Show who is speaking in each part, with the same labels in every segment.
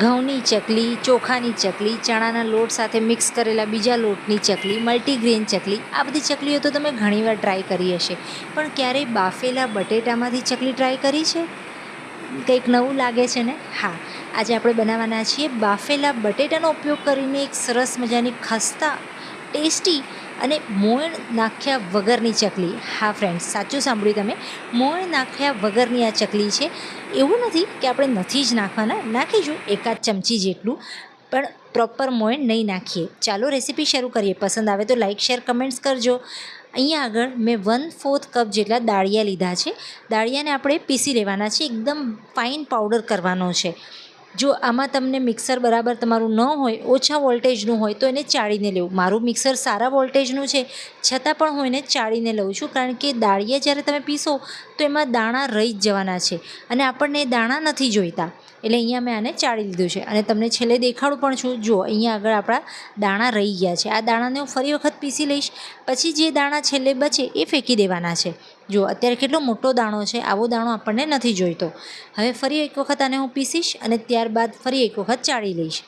Speaker 1: ઘઉંની ચકલી, ચોખાની ચકલી, ચણાના લોટ સાથે મિક્સ કરેલા બીજા લોટની ચકલી, મલ્ટીગ્રેન ચકલી, આ બધી ચકલીઓ તો તમે ઘણીવાર ટ્રાય કરી હશે. પણ ક્યારેય બાફેલા બટેટામાંથી ચકલી ટ્રાય કરી છે? કંઈક નવું લાગે છે ને? હા. આજે આપણે બનાવવાના છીએ બાફેલા બટેટાનો ઉપયોગ કરીને એક સરસ મજાની ખસ્તા, ટેસ્ટી અને મોણ નાખ્યા વગરની ચકલી. હા ફ્રેન્ડ્સ સાચું સાંભળ્યું તમે. મોણ નાખ્યા વગરની આ ચકલી છે. એવું નથી કે આપણે નથી જ નાખવાના. નાખીશું એકાદ ચમચી જેટલું, પણ પ્રોપર મોણ નહીં નાખીએ. ચાલો રેસીપી શરૂ કરીએ. પસંદ આવે તો લાઇક શેર કમેન્ટ્સ કરજો. અહીંયા આગળ મેં વન ફોર્થ કપ જેટલા દાળિયા લીધા છે. દાળિયાને આપણે પીસી લેવાના છે. એકદમ ફાઇન પાવડર કરવાનો છે. જો આમાં તમને મિક્સર બરાબર તમારું ન હોય, ઓછા વોલ્ટેજનું હોય, તો એને ચાળીને લેવું. મારું મિક્સર સારા વોલ્ટેજનું છે, છતાં પણ હું એને ચાળીને લઉં છું. કારણ કે દાળિયા જ્યારે તમે પીસો તો એમાં દાણા રહી જ જવાના છે. અને આપણને દાણા નથી જોઈતા. એટલે અહીંયા મેં આને ચાળી લીધું છે. અને તમને છેલ્લે દેખાડું પણ છું. જુઓ, અહીંયા આગળ આપણા દાણા રહી ગયા છે. આ દાણાને હું ફરી વખત પીસી લઈશ. પછી જે દાણા છેલ્લે બચે, એ ફેંકી દેવાના છે. જો, અત્યારે કેટલો મોટો દાણો છે, આવો દાણો આપણને નથી જોઈતો. હવે ફરી એક વખત આને હું પીસીશ અને ત્યારબાદ ફરી એક વખત ચાળી લઈશ.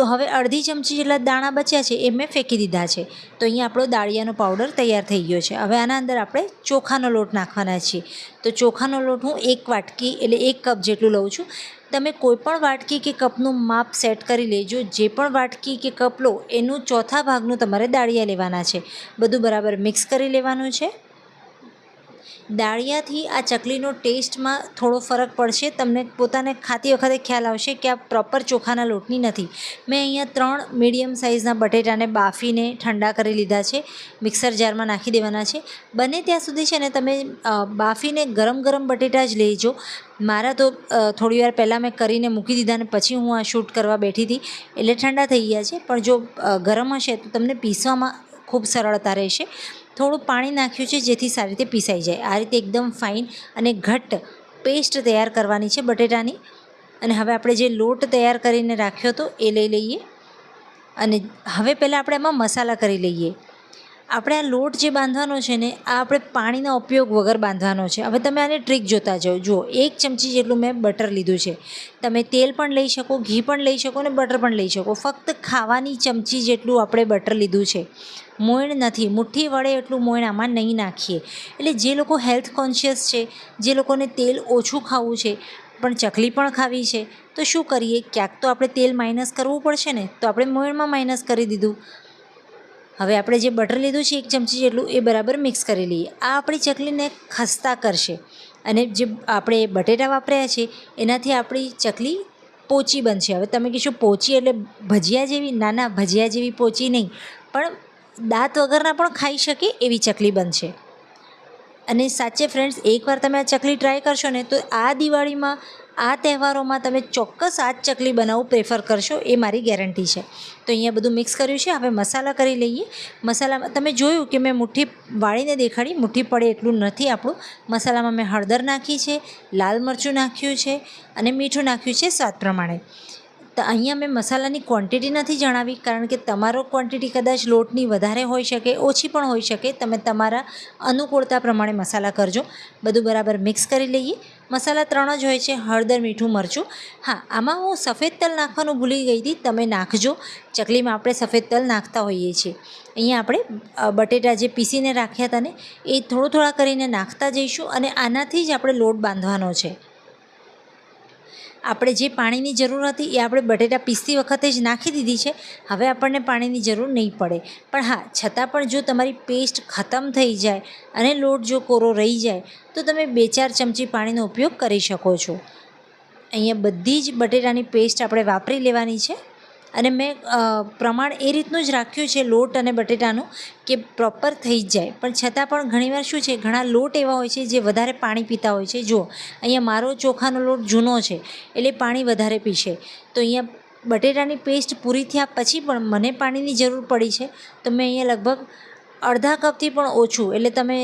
Speaker 1: તો હવે અડધી ચમચી જેટલા દાણા બચ્યા છે એ મેં ફેંકી દીધા છે. તો અહીંયા આપણો દાળિયાનો પાવડર તૈયાર થઈ ગયો છે. હવે આના અંદર આપણે ચોખાનો લોટ નાખવાના છીએ. તો ચોખાનો લોટ હું એક વાટકી એટલે એક કપ જેટલું લઉં છું. તમે કોઈ પણ વાટકી કે કપનું માપ સેટ કરી લેજો. જે પણ વાટકી કે કપ લો, એનું ચોથા ભાગનું તમારે દાળિયા લેવાના છે. બધું બરાબર મિક્સ કરી લેવાનું છે. દાળિયાથી આ ચકલીનો ટેસ્ટમાં થોડો ફરક પડશે. તમને પોતાને ખાતી વખતે ખ્યાલ આવશે કે આ પ્રોપર ચોખાના લોટની નથી. મેં અહીંયા ત્રણ મીડિયમ સાઇઝના બટેટાને બાફીને ઠંડા કરી લીધા છે. મિક્સર જારમાં નાખી દેવાના છે. બને ત્યાં સુધી છે ને તમે બાફીને ગરમ ગરમ બટેટા જ લેજો. મારા તો થોડી વાર પહેલાં મેં કરીને મૂકી દીધા અને પછી હું આ શૂટ કરવા બેઠી હતી. એટલે ઠંડા થઈ ગયા છે. પણ જો ગરમ હશે તો તમને પીસવામાં ખૂબ સરળતા રહેશે. થોડું પાણી નાખ્યું છે જેથી સારી રીતે પીસાઈ જાય. આ રીતે એકદમ ફાઇન અને ઘટ્ટ પેસ્ટ તૈયાર કરવાની છે બટેટાની. અને હવે આપણે જે લોટ તૈયાર કરીને રાખ્યો હતો એ લઈ લઈએ. અને હવે પહેલાં આપણે એમાં મસાલા કરી લઈએ. આપણે આ લોટ જે બાંધવાનો છે ને, આ આપણે પાણીના ઉપયોગ વગર બાંધવાનો છે. હવે તમે આને ટ્રીક જોતા જાઓ. જુઓ, એક ચમચી જેટલું મેં બટર લીધું છે. તમે તેલ પણ લઈ શકો, ઘી પણ લઈ શકો અને બટર પણ લઈ શકો. ફક્ત ખાવાની ચમચી જેટલું આપણે બટર લીધું છે. મોયણ નથી. મુઠ્ઠી વડે એટલું મોયણ આમાં નહીં નાખીએ. એટલે જે લોકો હેલ્થ કોન્શિયસ છે, જે લોકોને તેલ ઓછું ખાવું છે, પણ ચકલી પણ ખાવી છે, તો શું કરીએ? ક્યાંક તો આપણે તેલ માઇનસ કરવું પડશે ને, તો આપણે મોયણમાં માઇનસ કરી દીધું. હવે આપણે જે બટર લીધું છે એક ચમચી જેટલું એ બરાબર મિક્સ કરી લઈએ. આ આપણી ચકલીને ખસ્તા કરશે. અને જે આપણે બટેટા વાપર્યા છે, એનાથી આપણી ચકલી પોચી બનશે. હવે તમે કહેશો પોચી એટલે ભજીયા જેવી? ના ના, ભજીયા જેવી પોચી નહીં. પણ દાંત વગરના પણ ખાઈ શકે એવી ચકલી બનશે. અને સાચે ફ્રેન્ડ્સ એકવાર તમે આ ચકલી ટ્રાય કરશો ને, તો આ દિવાળીમાં આ તહેવારોમાં તમે ચોક્કસ આ જ ચકલી બનાવવું પ્રેફર કરશો એ મારી ગેરંટી છે. તો અહીંયા બધું મિક્સ કર્યું છે, હવે મસાલા કરી લઈએ. મસાલામાં તમે જોયું કે મેં મુઠ્ઠી વાળીને દેખાડી, મુઠ્ઠી પડે એટલું નથી આપણું. મસાલામાં મેં હળદર નાખી છે, લાલ મરચું નાખ્યું છે અને મીઠું નાખ્યું છે સ્વાદ પ્રમાણે. અહીંયા મેં મસાલાની ક્વોન્ટિટી નથી જણાવી, કારણ કે તમારો ક્વોન્ટિટી કદાચ લોટની વધારે હોઈ શકે, ઓછી પણ હોઈ શકે. તમે તમારા અનુકૂળતા પ્રમાણે મસાલા કરજો. બધું બરાબર મિક્સ કરી લઈએ. મસાલા ત્રણ જ હોય છે, હળદર, મીઠું, મરચું. હા, આમાં હું સફેદ તલ નાખવાનું ભૂલી ગઈ હતી. તમે નાખજો. ચકલીમાં આપણે સફેદ તલ નાખતા હોઈએ છીએ. અહીંયા આપણે બટેટા જે પીસીને રાખ્યા હતા ને, એ થોડું થોડા કરીને નાખતા જઈશું અને આનાથી જ આપણે લોટ બાંધવાનો છે. આપણે જે પાણીની જરૂર હતી એ આપણે બટેટા પીસતી વખતે જ નાખી દીધી છે. હવે આપણને પાણીની જરૂર નહીં પડે. પણ હા, છતાં પણ જો તમારી પેસ્ટ ખતમ થઈ જાય અને લોટ જો કોરો રહી જાય, તો તમે બે ચાર ચમચી પાણીનો ઉપયોગ કરી શકો છો. અહીંયા બધી જ બટેટાની પેસ્ટ આપણે વાપરી લેવાની છે. અને મેં પ્રમાણ એ રીતનું જ રાખ્યું છે લોટ અને બટેટાનું કે પ્રોપર થઈ જ જાય. પણ છતાં પણ ઘણીવાર શું છે, ઘણા લોટ એવા હોય છે જે વધારે પાણી પીતા હોય છે. જુઓ, અહીંયા મારો ચોખાનો લોટ જૂનો છે, એટલે પાણી વધારે પીશે. તો અહીંયા બટેટાની પેસ્ટ પૂરી થયા પછી પણ મને પાણીની જરૂર પડી છે. તો મેં અહીંયા લગભગ અડધા કપથી પણ ઓછું. એટલે તમે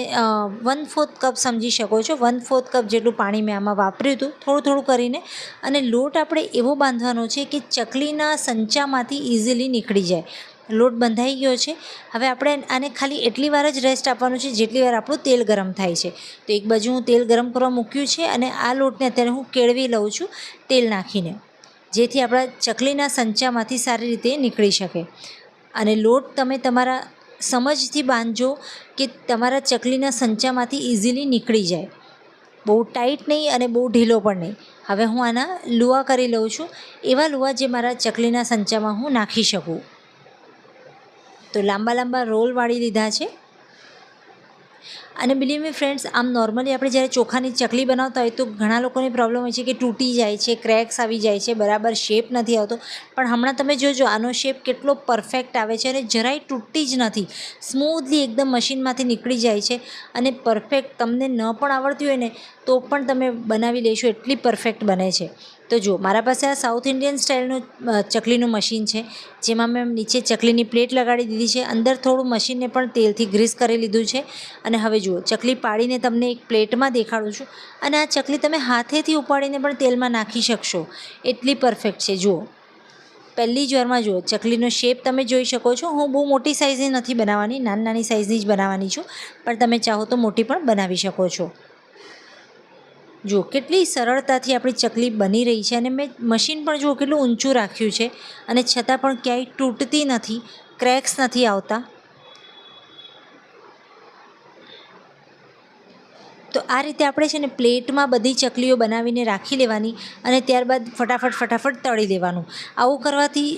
Speaker 1: વન ફોર્થ કપ સમજી શકો છો. વન ફોર્થ કપ જેટલું પાણી મેં આમાં વાપર્યું હતું. થોડું થોડું કરીને. અને લોટ આપણે એવો બાંધવાનો છે કે ચકલીના સંચામાંથી ઇઝીલી નીકળી જાય. લોટ બંધાઈ ગયો છે. હવે આપણે આને ખાલી એટલી વાર જ રેસ્ટ આપવાનું છે જેટલી વાર આપણું તેલ ગરમ થાય છે. તો એક બાજુ હું તેલ ગરમ કરવા મૂક્યું છે અને આ લોટને અત્યારે હું કેળવી લઉં છું તેલ નાખીને. જેથી આપણા ચકલીના સંચામાંથી સારી રીતે નીકળી શકે. અને લોટ તમે તમારા સમજથી બાંધજો કે તમારા ચકલીના સંચામાંથી ઇઝીલી નીકળી જાય. બહુ ટાઈટ નહીં અને બહુ ઢીલો પણ નહીં. હવે હું આના લુવા કરી લઉં છું. એવા લુવા જે મારા ચકલીના સંચામાં હું નાખી શકું. તો લાંબા લાંબા રોલ વાળી લીધા છે. અને બિલીવ મી ફ્રેન્ડ્સ આમ નોર્મલી આપણે જ્યારે ચોખાની ચકલી બનાવતા હોય તો ઘણા લોકોની પ્રોબ્લેમ હોય છે કે તૂટી જાય છે ક્રેક્સ આવી જાય છે, બરાબર શેપ નથી આવતો. પણ હમણાં તમે જોજો, આનો શેપ કેટલો પરફેક્ટ આવે છે અને જરાય તૂટતી જ નથી. સ્મૂથલી એકદમ મશીનમાંથી નીકળી જાય છે અને પરફેક્ટ તમને ન પણ આવડતી હોય ને, તો પણ તમે બનાવી લેશો, એટલી પરફેક્ટ બને છે. તો જુઓ મારા પાસે આ સાઉથ ઇન્ડિયન સ્ટાઇલનું ચકલીનું મશીન છે, જેમાં મેં નીચે ચકલીની પ્લેટ લગાડી દીધી છે, અંદર થોડું મશીનને પણ તેલથી ગ્રીસ કરી લીધું છે, અને હવે જુઓ, ચકલી પાડીને તમને એક પ્લેટમાં દેખાડું છું, અને આ ચકલી તમે હાથેથી ઉપાડીને પણ તેલમાં નાખી શકશો, એટલી પરફેક્ટ છે, જુઓ. પહેલી જ વારમાં જુઓ, ચકલીનો શેપ તમે જોઈ શકો છો, હું બહુ મોટી સાઇઝની નથી બનાવવાની નાની નાની સાઇઝની જ બનાવવાની છું, પણ તમે ચાહો તો મોટી પણ બનાવી શકો છો. જુઓ કેટલી સરળતાથી આપણી ચકલી બની રહી છે અને મેં મશીન પણ જુઓ કેટલું ઊંચું રાખ્યું છે અને છતાં પણ ક્યાંય તૂટતી નથી, ક્રેક્સ નથી આવતા. તો આ રીતે આપણે છે ને પ્લેટમાં બધી ચકલીઓ બનાવીને રાખી લેવાની અને ત્યારબાદ ફટાફટ ફટાફટ તળી દેવાનું. આવું કરવાથી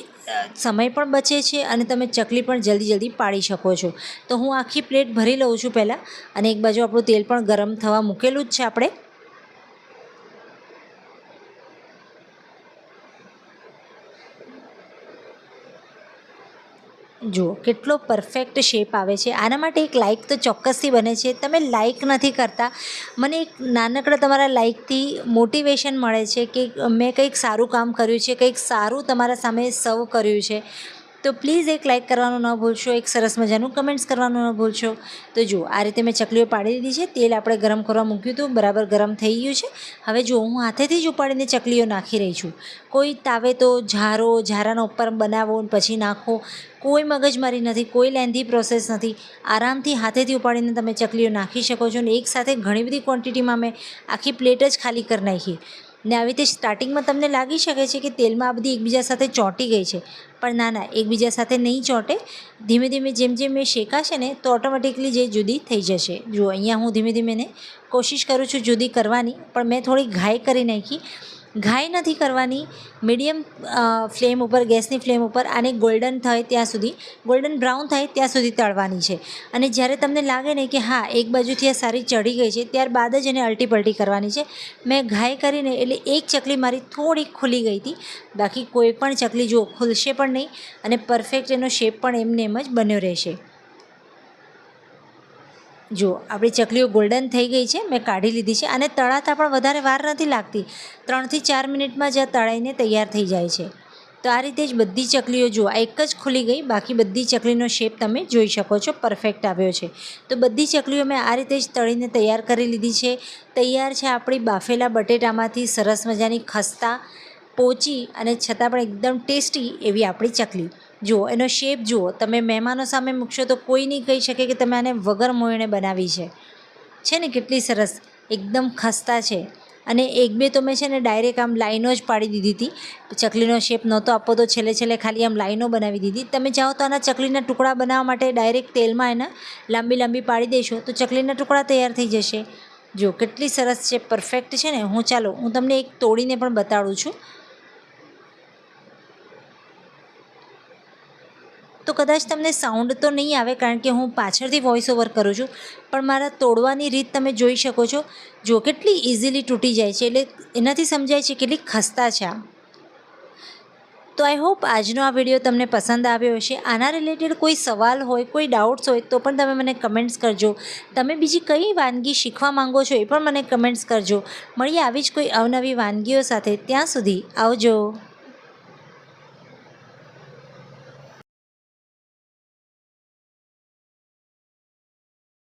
Speaker 1: સમય પણ બચે છે અને તમે ચકલી પણ જલ્દી જલ્દી પાડી શકો છો. તો હું આખી પ્લેટ ભરી લઉં છું પહેલાં અને એક બાજુ આપણું તેલ પણ ગરમ થવા મૂકેલું જ છે આપણે. જુઓ, કેટલો પરફેક્ટ શેપ આવે છે. આના માટે એક લાઇક તો ચોક્કસથી બને છે. તમે લાઇક નથી કરતા. મને એક નાનકડા તમારા લાઇકથી મોટિવેશન મળે છે કે મેં કંઈક સારું કામ કર્યું છે, કંઈક સારું તમારા સામે સર્વ કર્યું છે. તો પ્લીઝ એક લાઇક કરવાનું ન ભૂલશો, એક સરસ મજાનું કમેન્ટ્સ કરવાનું ન ભૂલશો. તો જુઓ, આ રીતે મેં ચકલીઓ પાડી દીધી છે, તેલ આપણે ગરમ કરવા મૂક્યું હતું, બરાબર ગરમ થઈ ગયું છે. હવે જો હું હાથેથી જ ઉપાડીને ચકલીઓ નાખી રહી છું. કોઈ તાવે તો ઝારો, ઝારાનો ઉપર બનાવો પછી નાખો. કોઈ મગજમારી નથી, કોઈ લેન્ધી પ્રોસેસ નથી. આરામથી હાથેથી ઉપાડીને તમે ચકલીઓ નાખી શકો છો ને એકસાથે ઘણી બધી ક્વોન્ટિટીમાં મેં આખી પ્લેટ જ ખાલી કરી નાખી. ને આવી રીતે સ્ટાર્ટિંગમાં તમને લાગી શકે છે કે તેલમાં આ બધી એકબીજા સાથે ચોંટી ગઈ છે. પણ ના ના, એકબીજા સાથે નહીં ચોંટે. ધીમે ધીમે જેમ જેમ એ શેકાશે ને, તો ઓટોમેટિકલી જે જુદી થઈ જશે. જુઓ, અહીંયા હું ધીમે ધીમે ને કોશિશ કરું છું જુદી કરવાની, પણ મેં થોડી ઘાય કરી નાખી. ઘાય નથી કરવાની. મીડિયમ ફ્લેમ ઉપર, ગેસની ફ્લેમ ઉપર આને ગોલ્ડન થાય ત્યાં સુધી, ગોલ્ડન બ્રાઉન થાય ત્યાં સુધી તળવાની છે. અને જ્યારે તમને લાગે ને કે હા, એક બાજુથી આ સારી ચડી ગઈ છે ત્યારબાદ જ એને અલટી પલટી કરવાની છે. મેં ઘાય કરીને એટલે એક ચકલી મારી થોડીક ખુલી ગઈ હતી. બાકી કોઈ પણ ચકલી જુઓ, ખુલશે પણ નહીં અને પરફેક્ટ એનો શેપ પણ એમને એમ જ બન્યો રહેશે. જુઓ આપણી ચકલીઓ ગોલ્ડન થઈ ગઈ છે, મેં કાઢી લીધી છે અને તળાતા પણ વધારે વાર નથી લાગતી. ત્રણથી ચાર મિનિટમાં જ આ તળાઈને તૈયાર થઈ જાય છે. તો આ રીતે જ બધી ચકલીઓ જુઓ, આ એક જ ખુલી ગઈ, બાકી બધી ચકલીનો શેપ તમે જોઈ શકો છો પરફેક્ટ આવ્યો છે. તો બધી ચકલીઓ મેં આ રીતે જ તળીને તૈયાર કરી લીધી છે. તૈયાર છે આપણી બાફેલા બટેટામાંથી, સરસ મજાની ખસ્તા પોચી અને છતાં પણ એકદમ ટેસ્ટી એવી આપણી ચકલી. જુઓ, એનો શેપ જુઓ, તમે મહેમાનો સામે મૂકશો તો કોઈ નહીં કહી શકે કે તમે આને વગર મોયણે બનાવી છે. છે ને, કેટલી સરસ, એકદમ ખસ્તા છે. અને એક બે તો મેં છે ને ડાયરેક્ટ આમ લાઈનો જ પાડી દીધી હતી. ચકલીનો શેપ નહોતો આપો તો છેલ્લે છેલ્લે ખાલી આમ લાઈનો બનાવી દીધી. તમે ચાહો તો આના ચકલીના ટુકડા બનાવવા માટે ડાયરેક્ટ તેલમાં એના લાંબી લાંબી પાડી દેશો તો ચકલીના ટુકડા તૈયાર થઈ જશે. જો કેટલી સરસ છે પરફેક્ટ છે ને. હું ચાલો, હું તમને એક તોડીને પણ બતાડું છું. તો કદાચ તમને સાઉન્ડ તો નહીં આવે કારણ કે હું પાછળથી વોઇસ ઓવર કરું છું, પણ મારા તોડવાની રીત તમે જોઈ શકો છો. જો કેટલી ઇઝીલી તૂટી જાય છે, એટલે એનાથી સમજાય છે કેટલી ખસ્તા છે આ. તો આઈ હોપ આજનો આ વીડિયો તમને પસંદ આવ્યો હશે. આના રિલેટેડ કોઈ સવાલ હોય, કોઈ ડાઉટ્સ હોય, તો પણ તમે મને કમેન્ટ્સ કરજો. તમે બીજી કઈ વાનગી શીખવા માંગો છો એ પણ મને કમેન્ટ્સ કરજો. મળીએ આવી જ કોઈ અવનવી વાનગીઓ સાથે. ત્યાં સુધી આવજો.